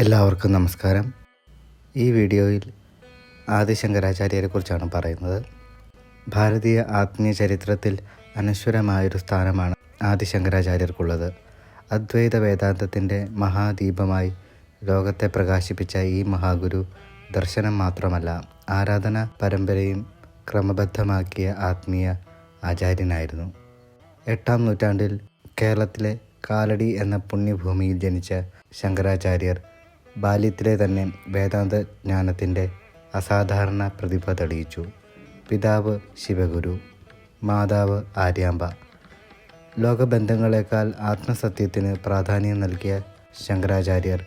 എല്ലാവർക്കും നമസ്കാരം. ഈ വീഡിയോയിൽ ആദിശങ്കരാചാര്യരെക്കുറിച്ചാണ് പറയുന്നത്. ഭാരതീയ ആത്മീയ ചരിത്രത്തിൽ അനശ്വരമായൊരു സ്ഥാനമാണ് ആദിശങ്കരാചാര്യർക്കുള്ളത്. അദ്വൈത വേദാന്തത്തിന്റെ മഹാദീപമായി ലോകത്തെ പ്രകാശിപ്പിച്ച ഈ മഹാഗുരു ദർശനം മാത്രമല്ല ആരാധന പരമ്പരയും ക്രമബദ്ധമാക്കിയ ആത്മീയ ആചാര്യനായിരുന്നു. എട്ടാം നൂറ്റാണ്ടിൽ കേരളത്തിലെ കാലടി എന്ന പുണ്യഭൂമിയിൽ ജനിച്ച ശങ്കരാചാര്യർ ബാല്യത്തിലെ തന്നെ വേദാന്ത ജ്ഞാനത്തിന്റെ അസാധാരണ പ്രതിഭ തെളിയിച്ചു. പിതാവ് ശിവഗുരു മാതാവ് ആര്യാമ്പ. ലോകബന്ധങ്ങളെക്കാൾ ആത്മസത്യത്തിന് പ്രാധാന്യം നൽകിയ ശങ്കരാചാര്യർ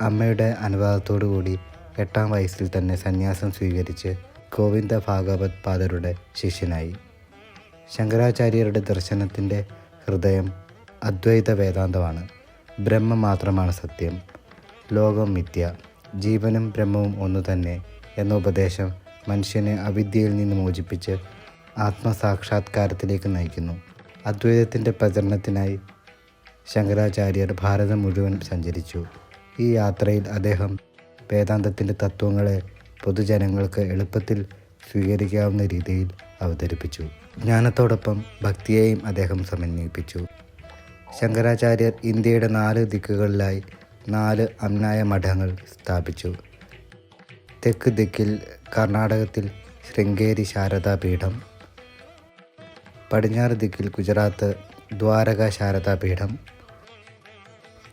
അമ്മയുടെ അനുവാദത്തോടുകൂടി എട്ടാം വയസ്സിൽ തന്നെ സന്യാസം സ്വീകരിച്ച് ഗോവിന്ദ ഭാഗവത് പാദരുടെ ശിഷ്യനായി. ശങ്കരാചാര്യരുടെ ദർശനത്തിന്റെ ഹൃദയം അദ്വൈത വേദാന്തമാണ്. ബ്രഹ്മം മാത്രമാണ് സത്യം. ലോകം മിഥ്യ. ജീവനും ബ്രഹ്മവും ഒന്നു തന്നെ എന്ന ഉപദേശം മനുഷ്യനെ അവിദ്യയിൽ നിന്ന് മോചിപ്പിച്ച് ആത്മസാക്ഷാത്കാരത്തിലേക്ക് നയിക്കുന്നു. അദ്വൈതത്തിന്റെ പ്രചരണത്തിനായി ശങ്കരാചാര്യർ ഭാരതം മുഴുവൻ സഞ്ചരിച്ചു. ഈ യാത്രയിൽ അദ്ദേഹം വേദാന്തത്തിന്റെ തത്വങ്ങളെ പൊതുജനങ്ങൾക്ക് എളുപ്പത്തിൽ സ്വീകരിക്കാവുന്ന രീതിയിൽ അവതരിപ്പിച്ചു. ജ്ഞാനത്തോടൊപ്പം ഭക്തിയെയും അദ്ദേഹം സമന്വയിപ്പിച്ചു. ശങ്കരാചാര്യർ ഇന്ത്യയുടെ നാല് ദിക്കുകളിലായി നാല് അമ്നായ മഠങ്ങൾ സ്ഥാപിച്ചു. തെക്ക് ദിക്കിൽ കർണാടകത്തിൽ ശൃംഗേരി ശാരദാ പീഠം. പടിഞ്ഞാറ് ദിക്കിൽ ഗുജറാത്ത് ദ്വാരക ശാരദാ പീഠം.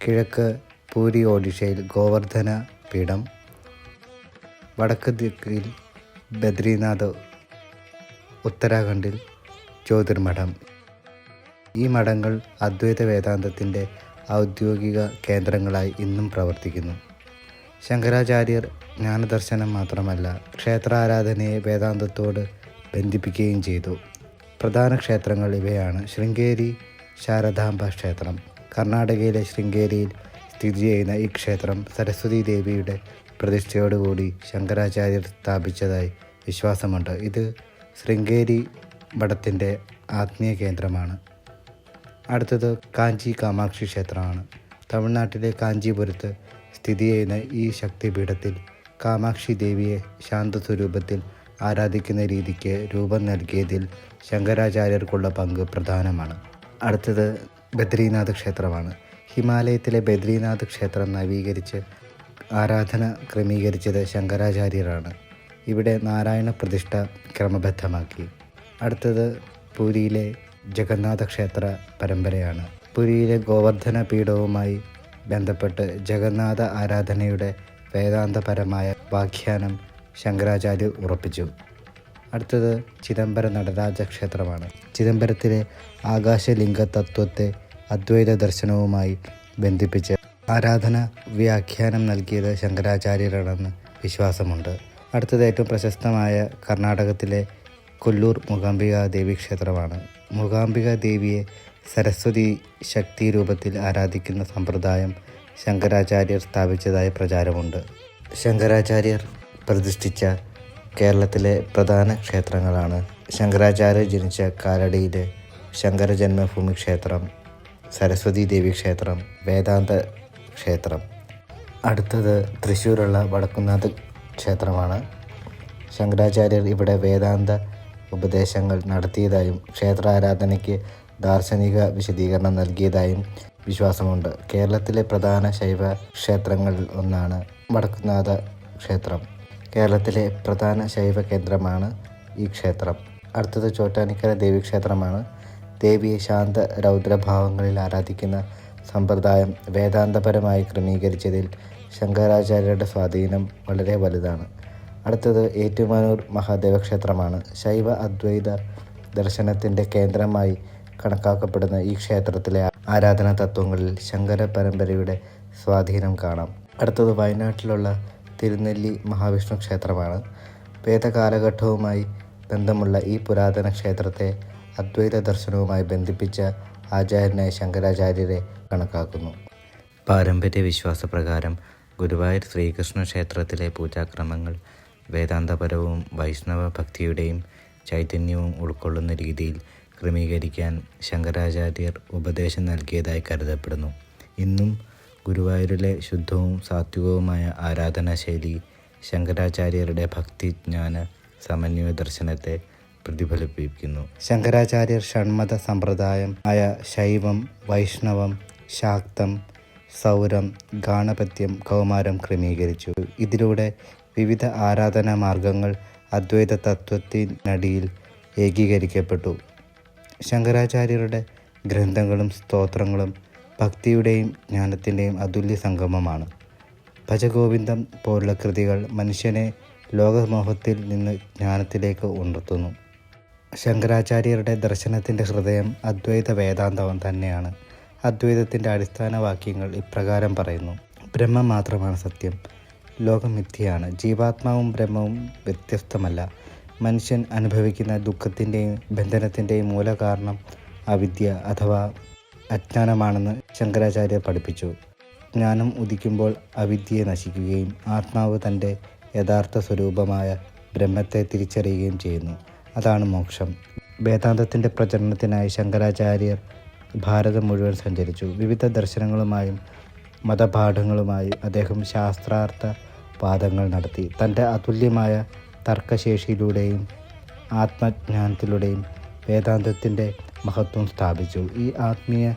കിഴക്ക് പൂരി ഒഡീഷയിൽ ഗോവർദ്ധന പീഠം. വടക്ക് ദിക്കിൽ ബദ്രീനാഥ് ഉത്തരാഖണ്ഡിൽ ജ്യോതിർമഠം. ഈ മഠങ്ങൾ അദ്വൈത വേദാന്തത്തിന്റെ ഔദ്യോഗിക കേന്ദ്രങ്ങളായി ഇന്നും പ്രവർത്തിക്കുന്നു. ശങ്കരാചാര്യർ ജ്ഞാനദർശനം മാത്രമല്ല ക്ഷേത്രാരാധനയെ വേദാന്തത്തോട് ബന്ധിപ്പിക്കുകയും ചെയ്തു. പ്രധാന ക്ഷേത്രങ്ങൾ ഇവയാണ് ശൃംഗേരി ശാരദാംബ ക്ഷേത്രം. കർണാടകയിലെ ശൃംഗേരിയിൽ സ്ഥിതി ചെയ്യുന്ന ഈ ക്ഷേത്രം സരസ്വതി ദേവിയുടെ പ്രതിഷ്ഠയോടുകൂടി ശങ്കരാചാര്യർ സ്ഥാപിച്ചതായി വിശ്വാസമുണ്ട്. ഇത് ശൃംഗേരി മഠത്തിന്റെ ആത്മീയ കേന്ദ്രമാണ്. അടുത്തത് കാഞ്ചി കാമാക്ഷി ക്ഷേത്രമാണ്. തമിഴ്നാട്ടിലെ കാഞ്ചീപുരത്ത് സ്ഥിതി ചെയ്യുന്ന ഈ ശക്തിപീഠത്തിൽ കാമാക്ഷി ദേവിയെ ശാന്തസ്വരൂപത്തിൽ ആരാധിക്കുന്ന രീതിക്ക് രൂപം നൽകിയതിൽ ശങ്കരാചാര്യർക്കുള്ള പങ്ക് പ്രധാനമാണ്. അടുത്തത് ബദ്രീനാഥ് ക്ഷേത്രമാണ്. ഹിമാലയത്തിലെ ബദ്രീനാഥ് ക്ഷേത്രം നവീകരിച്ച് ആരാധന ക്രമീകരിച്ചത് ശങ്കരാചാര്യരാണ്. ഇവിടെ നാരായണ പ്രതിഷ്ഠ ക്രമബദ്ധമാക്കി. അടുത്തത് പുരിയിലെ ജഗന്നാഥ ക്ഷേത്ര പരമ്പരയാണ്. പുരിയിലെ ഗോവർദ്ധന പീഠവുമായി ബന്ധപ്പെട്ട് ജഗന്നാഥ ആരാധനയുടെ വേദാന്തപരമായ വ്യാഖ്യാനം ശങ്കരാചാര്യർ ഉറപ്പിച്ചു. അടുത്തത് ചിദംബര നടരാജ ക്ഷേത്രമാണ് ചിദംബരത്തിലെ ആകാശലിംഗ തത്വത്തെ അദ്വൈത ദർശനവുമായി ബന്ധിപ്പിച്ച് ആരാധന വ്യാഖ്യാനം നൽകിയത് ശങ്കരാചാര്യരാണെന്ന് വിശ്വാസമുണ്ട്. അടുത്തത് ഏറ്റവും പ്രശസ്തമായ കർണാടകത്തിലെ കൊല്ലൂർ മൂകാംബിക ദേവി ക്ഷേത്രമാണ്. മൂകാംബിക ദേവിയെ സരസ്വതി ശക്തി രൂപത്തിൽ ആരാധിക്കുന്ന സമ്പ്രദായം ശങ്കരാചാര്യർ സ്ഥാപിച്ചതായ പ്രചാരമുണ്ട്. ശങ്കരാചാര്യർ പ്രതിഷ്ഠിച്ച കേരളത്തിലെ പ്രധാന ക്ഷേത്രങ്ങളാണ് ശങ്കരാചാര്യർ ജനിച്ച കാലടിയിലെ ശങ്കര ജന്മഭൂമി ക്ഷേത്രം സരസ്വതി ദേവി ക്ഷേത്രം വേദാന്ത ക്ഷേത്രം. അടുത്തത് തൃശ്ശൂരുള്ള വടക്കുന്നാഥ് ക്ഷേത്രമാണ്. ശങ്കരാചാര്യർ ഇവിടെ വേദാന്ത ഉപദേശങ്ങൾ നടത്തിയതായും ക്ഷേത്രാരാധനയ്ക്ക് ദാർശനിക വിശദീകരണം നൽകിയതായും വിശ്വാസമുണ്ട്. കേരളത്തിലെ പ്രധാന ശൈവ ക്ഷേത്രങ്ങളിൽ ഒന്നാണ് വടക്കുന്നാഥ ക്ഷേത്രം. കേരളത്തിലെ പ്രധാന ശൈവ കേന്ദ്രമാണ് ഈ ക്ഷേത്രം. അടുത്തത് ചോറ്റാനിക്കര ദേവി ക്ഷേത്രമാണ്. ദേവിയെ ശാന്ത രൗദ്രഭാവങ്ങളിൽ ആരാധിക്കുന്ന സമ്പ്രദായം വേദാന്തപരമായി ക്രമീകരിച്ചതിൽ ശങ്കരാചാര്യരുടെ സ്വാധീനം വളരെ വലുതാണ്. അടുത്തത് ഏറ്റുമാനൂർ മഹാദേവ ക്ഷേത്രമാണ് ശൈവ അദ്വൈത ദർശനത്തിന്റെ കേന്ദ്രമായി കണക്കാക്കപ്പെടുന്ന ഈ ക്ഷേത്രത്തിലെ ആരാധനാ തത്വങ്ങളിൽ ശങ്കര പരമ്പരയുടെ സ്വാധീനം കാണാം. അടുത്തത് വയനാട്ടിലുള്ള തിരുനെല്ലി മഹാവിഷ്ണു ക്ഷേത്രമാണ്. വേദകാലഘട്ടവുമായി ബന്ധമുള്ള ഈ പുരാതന ക്ഷേത്രത്തെ അദ്വൈത ദർശനവുമായി ബന്ധിപ്പിച്ച ആചാര്യനായ ശങ്കരാചാര്യരെ കണക്കാക്കുന്നു. പാരമ്പര്യ വിശ്വാസപ്രകാരം ഗുരുവായൂർ ശ്രീകൃഷ്ണ ക്ഷേത്രത്തിലെ പൂജാക്രമങ്ങൾ വേദാന്തപരവും വൈഷ്ണവ ഭക്തിയുടെയും ചൈതന്യവും ഉൾക്കൊള്ളുന്ന രീതിയിൽ ക്രമീകരിക്കാൻ ശങ്കരാചാര്യർ ഉപദേശം നൽകിയതായി കരുതപ്പെടുന്നു. ഇന്നും ഗുരുവായൂരിലെ ശുദ്ധവും സാത്വികവുമായ ആരാധനാശൈലി ശങ്കരാചാര്യരുടെ ഭക്തിജ്ഞാന സമന്വയ ദർശനത്തെ പ്രതിഫലിപ്പിക്കുന്നു. ശങ്കരാചാര്യർ ഷൺമത സമ്പ്രദായം ആയ ശൈവം വൈഷ്ണവം ശാക്തം സൗരം ഗാണപത്യം കൗമാരം ക്രമീകരിച്ചു. ഇതിലൂടെ വിവിധ ആരാധനാ മാർഗങ്ങൾ അദ്വൈത തത്വത്തിനടിയിൽ ഏകീകരിക്കപ്പെട്ടു. ശങ്കരാചാര്യരുടെ ഗ്രന്ഥങ്ങളും സ്തോത്രങ്ങളും ഭക്തിയുടെയും ജ്ഞാനത്തിന്റെയും അതുല്യ സംഗമമാണ്. ഭജഗോവിന്ദം പോലുള്ള കൃതികൾ മനുഷ്യനെ ലോകമോഹത്തിൽ നിന്ന് ജ്ഞാനത്തിലേക്ക് ഉണർത്തുന്നു. ശങ്കരാചാര്യരുടെ ദർശനത്തിന്റെ ഹൃദയം അദ്വൈത വേദാന്തം തന്നെയാണ്. അദ്വൈതത്തിന്റെ അടിസ്ഥാന വാക്യങ്ങൾ ഇപ്രകാരം പറയുന്നു. ബ്രഹ്മം മാത്രമാണ് സത്യം. ലോകം മിഥ്യയാണ് ജീവാത്മാവും ബ്രഹ്മവും വ്യത്യസ്തമല്ല. മനുഷ്യൻ അനുഭവിക്കുന്ന ദുഃഖത്തിന്റെയും ബന്ധനത്തിന്റെയും മൂലകാരണം അവിദ്യ അഥവാ അജ്ഞാനമാണെന്ന് ശങ്കരാചാര്യ പഠിപ്പിച്ചു. ജ്ഞാനം ഉദിക്കുമ്പോൾ അവിദ്യയെ നശിക്കുകയും ആത്മാവ് തന്റെ യഥാർത്ഥ സ്വരൂപമായ ബ്രഹ്മത്തെ തിരിച്ചറിയുകയും ചെയ്യുന്നു. അതാണ് മോക്ഷം. വേദാന്തത്തിന്റെ പ്രചരണത്തിനായി ശങ്കരാചാര്യർ ഭാരതം മുഴുവൻ സഞ്ചരിച്ചു. വിവിധ ദർശനങ്ങളുമായും മതപാഠങ്ങളുമായി അദ്ദേഹം ശാസ്ത്രാർത്ഥ വാദങ്ങൾ നടത്തി. തന്റെ അതുല്യമായ തർക്കശേഷിയിലൂടെയും ആത്മജ്ഞാനത്തിലൂടെയും വേദാന്തത്തിന്റെ മഹത്വം സ്ഥാപിച്ചു. ഈ ആത്മീയ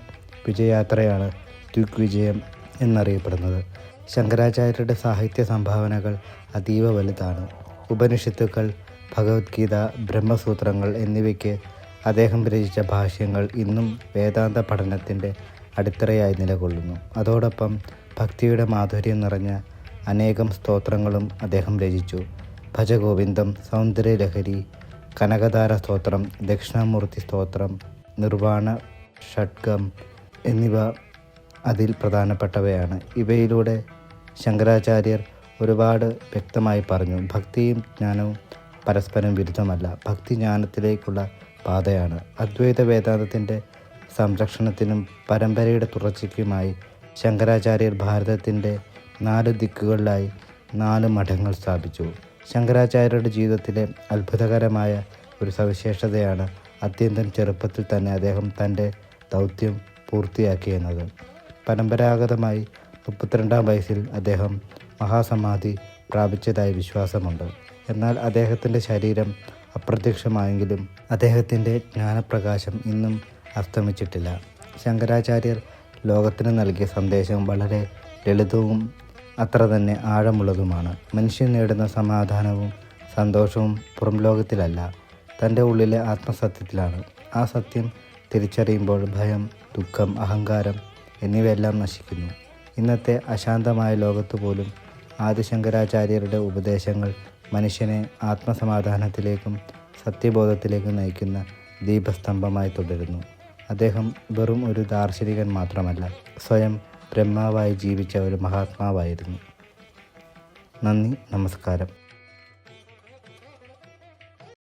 വിജയയാത്രയാണ് ദുഗ്വിജയം എന്നറിയപ്പെടുന്നത്. ശങ്കരാചാര്യരുടെ സാഹിത്യ സംഭാവനകൾ അതീവ വലുതാണ്. ഉപനിഷത്തുക്കൾ ഭഗവത്ഗീത ബ്രഹ്മസൂത്രങ്ങൾ എന്നിവയ്ക്ക് അദ്ദേഹം രചിച്ച ഭാഷ്യങ്ങൾ ഇന്നും വേദാന്ത പഠനത്തിന്റെ അടിത്തറയായി നിലകൊള്ളുന്നു. അതോടൊപ്പം ഭക്തിയുടെ മാധുര്യം നിറഞ്ഞ അനേകം സ്തോത്രങ്ങളും അദ്ദേഹം രചിച്ചു. ഭജഗോവിന്ദം സൗന്ദര്യലഹരി കനകധാര സ്തോത്രം ദക്ഷിണാമൂർത്തി സ്തോത്രം നിർവാണ ഷഡ്ഗം എന്നിവ അതിൽ പ്രധാനപ്പെട്ടവയാണ്. ഇവയിലൂടെ ശങ്കരാചാര്യർ ഒരുപാട് വ്യക്തമായി പറഞ്ഞു ഭക്തിയും ജ്ഞാനവും പരസ്പരം വിരുദ്ധമല്ല. ഭക്തി ജ്ഞാനത്തിലേക്കുള്ള പാതയാണ്. അദ്വൈത വേദാന്തത്തിന്റെ സംരക്ഷണത്തിനും പരമ്പരയുടെ തുടർച്ചയ്ക്കുമായി ശങ്കരാചാര്യർ ഭാരതത്തിന്റെ നാല് ദിക്കുകളിലായി നാല് മഠങ്ങൾ സ്ഥാപിച്ചു. ശങ്കരാചാര്യരുടെ ജീവിതത്തിലെ അത്ഭുതകരമായ ഒരു സവിശേഷതയാണ് അത്യന്തം ചെറുപ്പത്തിൽ തന്നെ അദ്ദേഹം തന്റെ ദൗത്യം പൂർത്തിയാക്കിയെന്നത് പരമ്പരാഗതമായി മുപ്പത്തിരണ്ടാം വയസ്സിൽ അദ്ദേഹം മഹാസമാധി പ്രാപിച്ചതായി വിശ്വാസമുണ്ട്. എന്നാൽ അദ്ദേഹത്തിന്റെ ശരീരം അപ്രത്യക്ഷമായെങ്കിലും അദ്ദേഹത്തിന്റെ ജ്ഞാനപ്രകാശം ഇന്നും അസ്തമിച്ചിട്ടില്ല. ശങ്കരാചാര്യർ ലോകത്തിന് നൽകിയ സന്ദേശം വളരെ ലളിതവും അത്ര തന്നെ ആഴമുള്ളതുമാണ്. മനുഷ്യൻ നേടുന്ന സമാധാനവും സന്തോഷവും പുറം ലോകത്തിലല്ല തന്റെ ഉള്ളിലെ ആത്മസത്യത്തിലാണ്. ആ സത്യം തിരിച്ചറിയുമ്പോൾ ഭയം ദുഃഖം അഹങ്കാരം എന്നിവയെല്ലാം നശിക്കുന്നു. ഇന്നത്തെ അശാന്തമായ ലോകത്ത് പോലും ആദിശങ്കരാചാര്യരുടെ ഉപദേശങ്ങൾ മനുഷ്യനെ ആത്മസമാധാനത്തിലേക്കും സത്യബോധത്തിലേക്കും നയിക്കുന്ന ദീപസ്തംഭമായി തുടരുന്നു. അദ്ദേഹം വെറും ഒരു ദാർശനികൻ മാത്രമല്ല സ്വയം ബ്രഹ്മാവായി ജീവിച്ച ഒരു മഹാത്മാവായിരുന്നു. നന്ദി നമസ്കാരം.